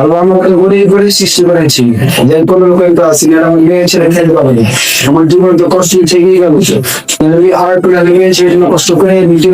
আল্লাহ আমাকে গরিব করে সৃষ্টি করেছি। যে কোনো লোক তো আসি না আমি মেয়ে ছেলে খেলতে পারব না। আমার জীবন তো কষ্ট থেকেই গেল। আর মেয়ে ছেলে কষ্ট করে নিজে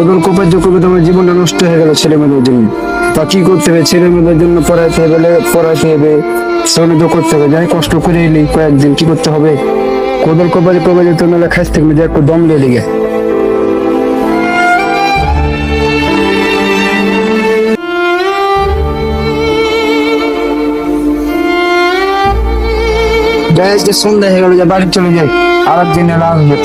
ওদের কোপার্য করবে তোমার জীবনটা নষ্ট হয়ে গেল ছেলে মেয়েদের জন্য, তা কি করতে হবে? ছেলে মেয়েদের জন্য পড়াইতে হবে পড়াইতে হবে শ্রমিক করতে হবে। যাই কষ্ট করে এলি কয়েকদিন, কি করতে হবে? কোদল কোপারে কোপারে তো নাহলে খাইতে থাকবে যে একটু দম লেগে গে যাই আজকে সন্ধ্যা হয়ে গেল, যে বাড়ি চলে যাই আর একদিন আসবে